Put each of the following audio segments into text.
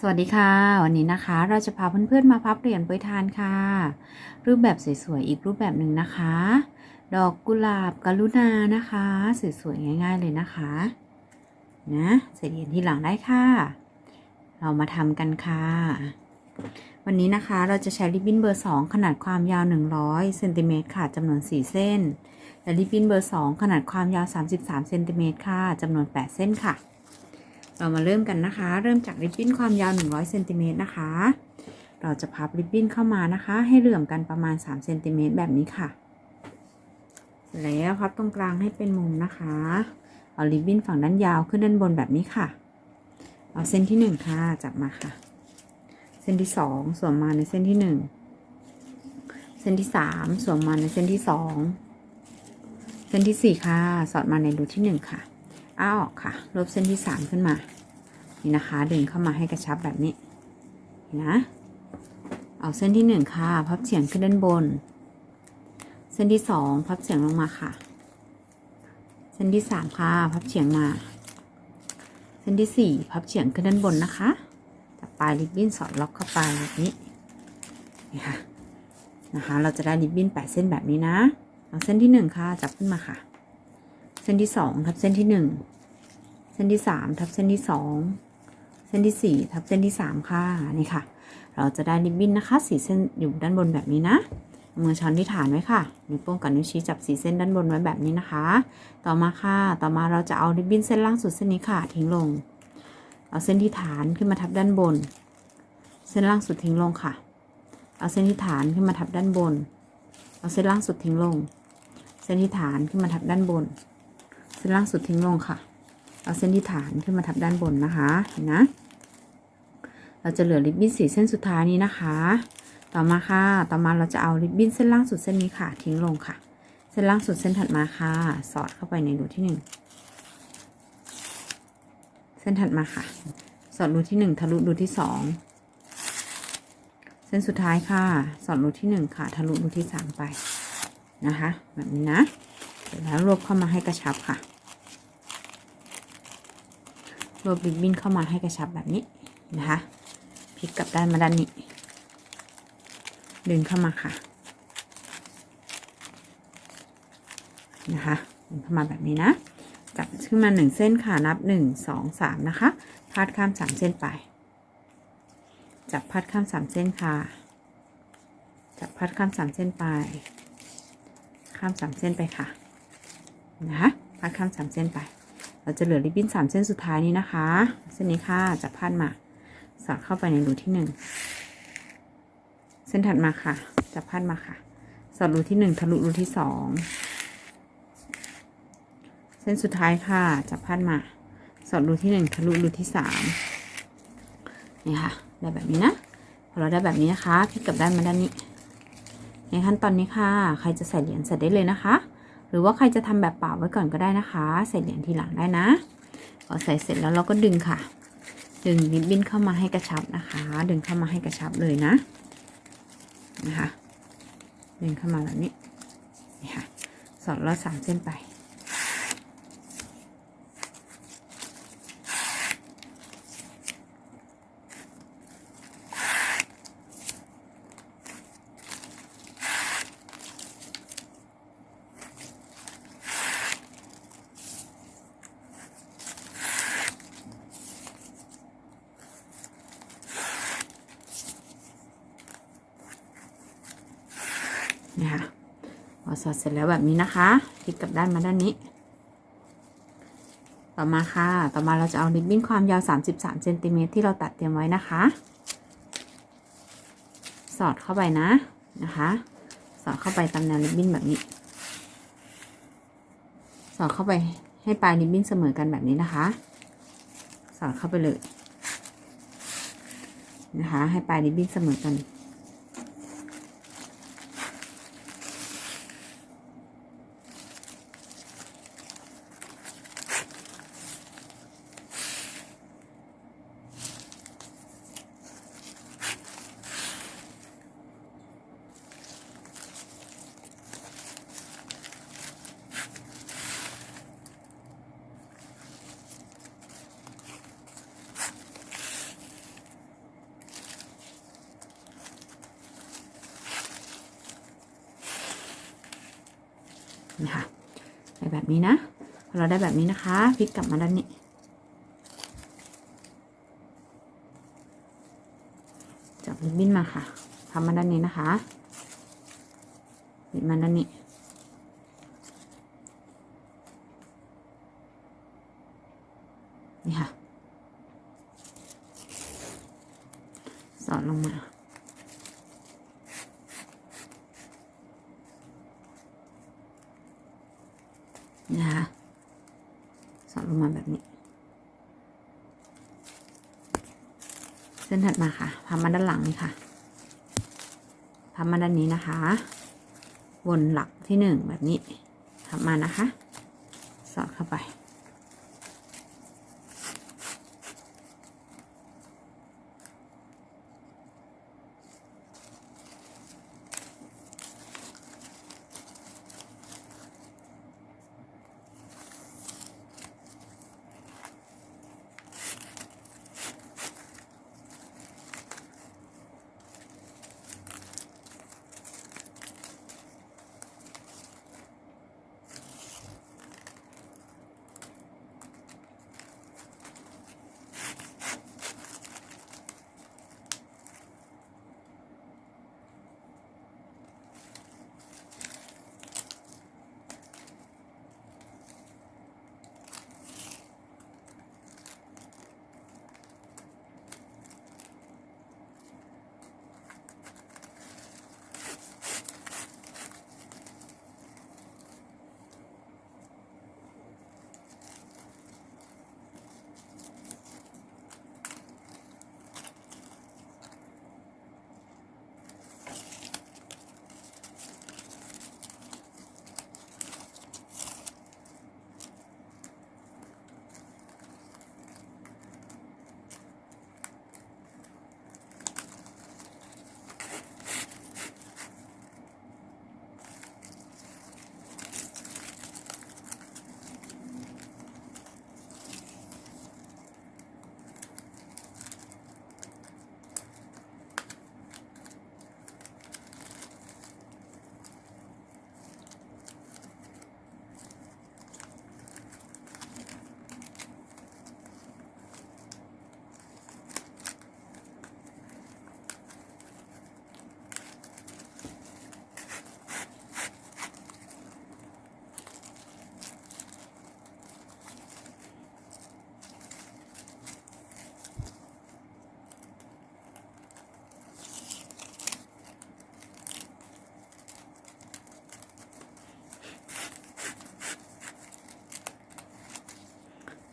สวัสดีค่ะ วันนี้นะคะ เราจะพาเพื่อนๆมาพับเหรียญโปทานค่ะ รูปแบบสวยๆอีกรูปแบบหนึ่งนะคะ ดอกกุหลาบกรุณานะคะสวยๆง่าย ๆเลยนะคะนะใส่เหรียญที่หลังได้ค่ะ เรามาทำกันค่ะ วันนี้นะคะเราจะใช้ริบบิ้นเบอร์ 2 ขนาดความยาว 100เซนติเมตรค่ะจำนวน 4 เส้นและริบบิ้นเบอร์ 2 ขนาดความยาว 33เซนติเมตรค่ะจำนวน 8 เส้นค่ะ เรามาเริ่มกันนะคะ เริ่มจากริบบิ้นความยาว 100เซนติเมตรนะคะ เราจะพับริบบิ้นเข้ามานะคะ ให้เหลื่อมกันประมาณ3เซนติเมตรแบบนี้ค่ะ แล้วพับตรงกลางให้เป็นมุมนะคะ เอาริบบิ้นฝั่งด้านยาวขึ้นด้านบนแบบนี้ค่ะ เอาเส้นที่ 1 ค่ะ จับมาค่ะ เส้นที่ 2 สวมมาในเส้นที่ 1 เส้นที่ 3 สวมมาในเส้นที่ 2 เส้นที่ 4 ค่ะ สอดมาในรูที่ 1 ค่ะ อ้าออกค่ะ ลบเส้นที่3ขึ้นมา นี่นะคะ ดึงเข้ามาให้กระชับแบบนี้นะเอาเส้นที่1ค่ะ พับเฉียงขึ้นด้านบน เส้นที่2พับเฉียงลงมาค่ะ เส้นที่3ค่ะ พับเฉียงมา เส้นที่4พับเฉียงขึ้นด้านบนนะคะจับปลายริบบิ้นสอดล็อกเข้าไปแบบนี้นี่ค่ะนะคะ เราจะได้ริบบิ้นแปดเส้นแบบนี้นะ เอาเส้นที่1ค่ะ จับขึ้นมาค่ะ เส้นที่2ทับเส้นที่1 เส้นที่3ทับเส้นที่2เส้นที่4ทับเส้นที่3ค่ะนี่ค่ะ เราจะได้ริบบิ้นนะคะสีเส้นอยู่ด้านบนแบบนี้นะมือช้อนที่ฐานไว้ค่ะ นิ้วโป้งกับนิ้วชี้จับสีเส้นด้านบนไว้แบบนี้นะคะ ต่อมาค่ะ ต่อมาเราจะเอาริบบิ้นเส้นล่างสุดเส้นนี้ค่ะ ทิ้งลง เอาเส้นที่ฐานขึ้นมาทับด้านบน เส้นล่างสุดทิ้งลงค่ะ เอาเส้นที่ฐานขึ้นมาทับด้านบน เอาเส้นล่างสุดทิ้งลง เส้นที่ฐานขึ้นมาทับด้านบน เส้นล่างสุดทิ้งลงค่ะ เอาเส้นที่ฐานขึ้นมาทับด้านบนนะคะเห็นนะ เราจะเหลือริบบิ้นสีเส้นสุดท้ายนี้นะคะ ต่อมาค่ะ ต่อมาเราจะเอาริบบิ้นเส้นล่างสุดเส้นนี้ค่ะ ทิ้งลงค่ะ เส้นล่างสุดเส้นถัดมาค่ะ สอดเข้าไปในรูที่หนึ่งเส้นถัดมาค่ะ สอดรูที่หนึ่งทะลุรูที่สองเส้นสุดท้ายค่ะ สอดรูที่หนึ่งค่ะ ทะลุรูที่สามไปนะคะ แบบนี้นะ เสร็จแล้วรวบเข้ามาให้กระชับค่ะ รวบริบบิ้นเข้ามาให้กระชับแบบนี้นะคะพลิกกลับด้านมาด้านนี้ ดึงเข้ามาค่ะ นะคะดึงเข้ามาแบบนี้นะ จับขึ้นมาหนึ่งเส้นค่ะ นับหนึ่งสองสามนะคะ พาดข้ามสามเส้นไป จับพาดข้ามสามเส้นค่ะ จับพาดข้ามสามเส้นไป ข้ามสามเส้นไปค่ะ นะคะพาดข้ามสามเส้นไป เราจะเหลือริบบิ้นสามเส้นสุดท้ายนี้นะคะ เส้นนี้ค่ะจะพาดมา สอดเข้าไปในรูที่หนึ่งเส้นถัดมาค่ะจะพาดมาค่ะ สอดรูที่หนึ่งทะลุรูที่สองเส้นสุดท้ายค่ะจะพาดมา สอดรูที่หนึ่งทะลุรูที่สามนี่ค่ะ ได้แบบนี้นะพอเราได้แบบนี้นะคะพลิกกลับด้านมาด้านนี้ ในขั้นตอนนี้ค่ะ ใครจะใส่เหรียญใส่ได้เลยนะคะ รือว่าใครจะทำแบบเปล่าไว้ก่อนก็ได้นะคะ ใส่เหรียญทีหลังได้นะพอใส่เสร็จแล้วเราก็ดึงค่ะ ดึงริบบิ้นเข้ามาให้กระชับนะคะ ดึงเข้ามาให้กระชับเลยนะนะคะดึงเข้ามาแบบนี้นี่ค่ะสอดแล้วสามเส้นไป นี่ค่ะพอสอดเสร็จแล้วแบบนี้นะคะพลิกกลับด้านมาด้านนี้ ต่อมาค่ะ ต่อมาเราจะเอาริบบิ้นความยาว 33เซนติเมตรที่เราตัดเตรียมไว้นะคะ สอดเข้าไปนะนะคะ สอดเข้าไปตามแนวริบบิ้นแบบนี้ สอดเข้าไปให้ปลายริบบิ้นเสมอกันแบบนี้นะคะ สอดเข้าไปเลยนะคะ ให้ปลายริบบิ้นเสมอกัน นี่ค่ะใส่แบบนี้นะพอเราได้แบบนี้นะคะพลิกกลับมาด้านนี้จับริบบิ้นมาค่ะทำมาด้านนี้นะคะปิดมาด้านนี้ นี่ค่ะ สอดลงมา นะคะ สอดลงมาแบบนี้ เส้น ถัดมาค่ะพับมาด้านหลังนี่ค่ะพับมาด้านนี้นะคะ วนหลักที่หนึ่งแบบนี้พับมานะคะ สอดเข้าไป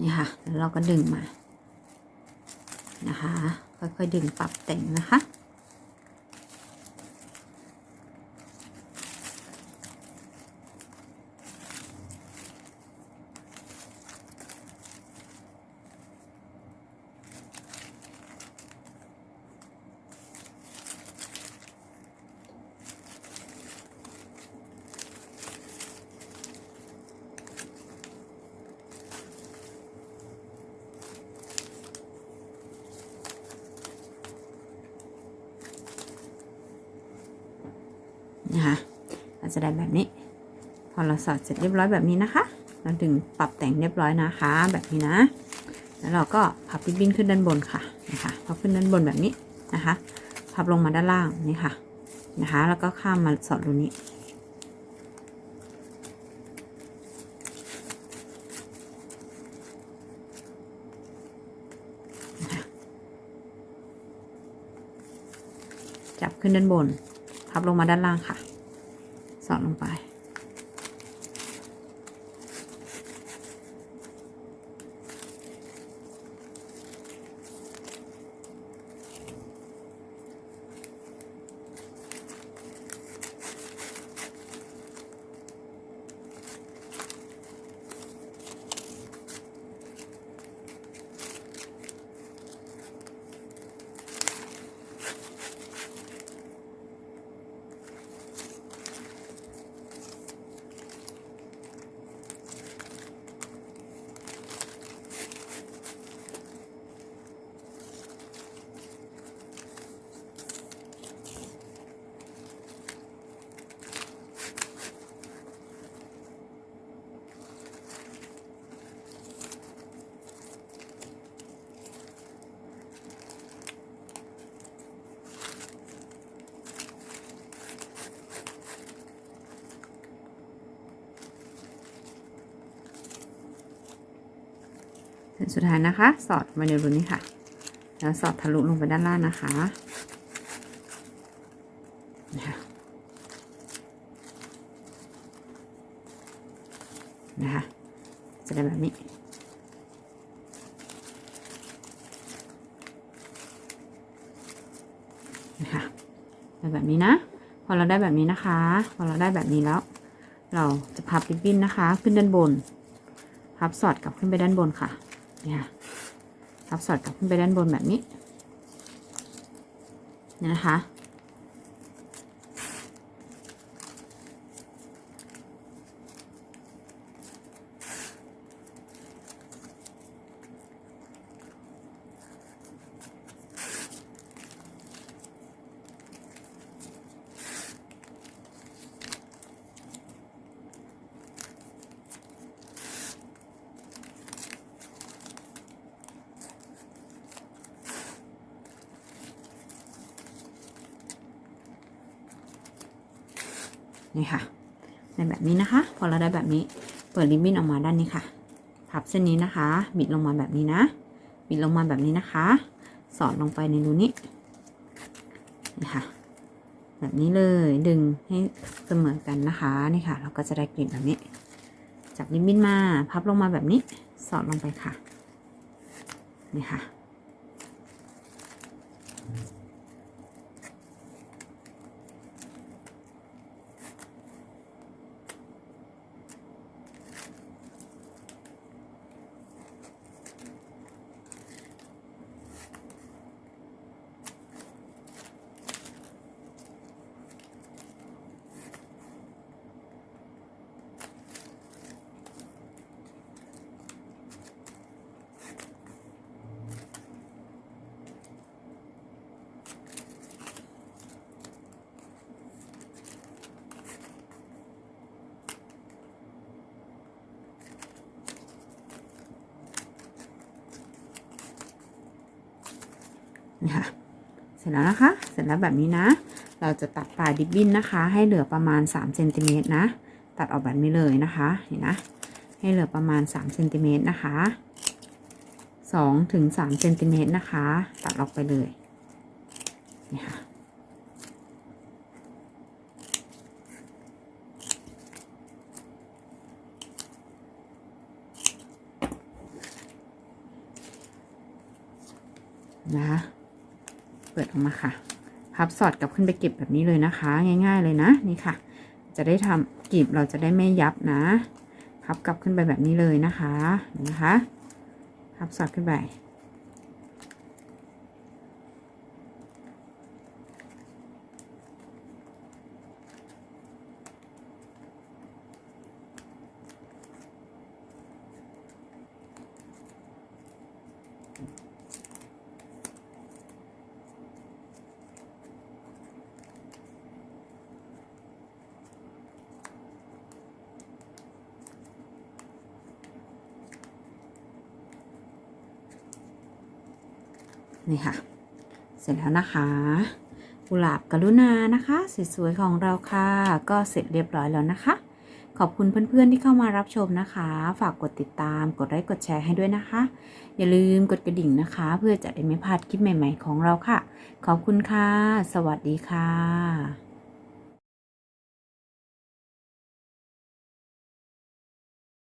นี่ค่ะแล้วเราก็ดึงมานะคะ ค่อยๆดึงปรับแต่งนะคะเรา จะได้แบบนี้ พอเราสอดเสร็จเรียบร้อยแบบนี้นะคะเราดึงปรับแต่งเรียบร้อยนะคะ แบบนี้นะ แล้วเราก็พับริบบิ้นขึ้นด้านบนค่ะนะคะพับขึ้นด้านบนแบบนี้นะคะ พับลงมาด้านล่างนี่ค่ะนะคะ แล้วก็ข้ามมาสอดรูนี้จับขึ้นด้านบน พับลงมาด้านล่างค่ะ สอดลงไป สุดท้ายนะคะ สอดมาในรูนี้ค่ะ แล้วสอดทะลุลงไปด้านล่างนะคะนะคะนะคะจะได้แบบนี้นะคะได้แบบนี้นะ พอเราได้แบบนี้นะคะ พอเราได้แบบนี้แล้ว เราจะพับริบบิ้นนะคะ ขึ้นด้านบน พับสอดกลับขึ้นไปด้านบนค่ะ เนี่ยพับสอดกลับขึ้นไปด้านบนแบบนี้นี่นะคะ นี่ค่ะในแบบนี้นะคะ พอเราได้แบบนี้ เปิดริบบิ้นออกมาด้านนี้ค่ะ พับเส้นนี้นะคะ บิดลงมาแบบนี้นะ บิดลงมาแบบนี้นะคะ สอดลงไปในรูนี้นี่ค่ะแบบนี้เลยดึงให้เสมอกันนะคะนี่ค่ะ เราก็จะได้กลิ่นแบบนี้ จับริบบิ้นมาพับลงมาแบบนี้ สอดลงไปค่ะนี่ค่ะ นี่ค่ะเสร็จแล้วนะคะ เสร็จแล้วแบบนี้นะ เราจะตัดปลายดิบบิ้นนะคะ ให้เหลือประมาณ3เซนติเมตรนะ ตัดออกแบบนี้เลยนะคะ เห็นนะ ให้เหลือประมาณ3เซนติเมตรนะคะ2ถึง3เซนติเมตรนะคะ ตัดออกไปเลยนี่ค่ะนะคะ ปิดออกมาค่ะ พับสอดกลับขึ้นไปเก็บแบบนี้เลยนะคะ ง่าย ๆเลยนะนี่ค่ะ จะได้ทำกลีบเราจะได้ไม่ยับนะ พับกลับขึ้นไปแบบนี้เลยนะคะนะคะ พับสอดขึ้นไป นี่ค่ะ เสร็จแล้วนะคะกุหลาบกรุณานะคะสวยๆของเราค่ะ ก็เสร็จเรียบร้อยแล้วนะคะ ขอบคุณเพื่อนๆที่เข้ามารับชมนะคะ ฝากกดติดตาม กดไลค์กดแชร์ให้ด้วยนะคะ อย่าลืมกดกระดิ่งนะคะ เพื่อจะได้ไม่พลาดคลิปใหม่ ๆ ของเราค่ะ ขอบคุณค่ะ สวัสดีค่ะ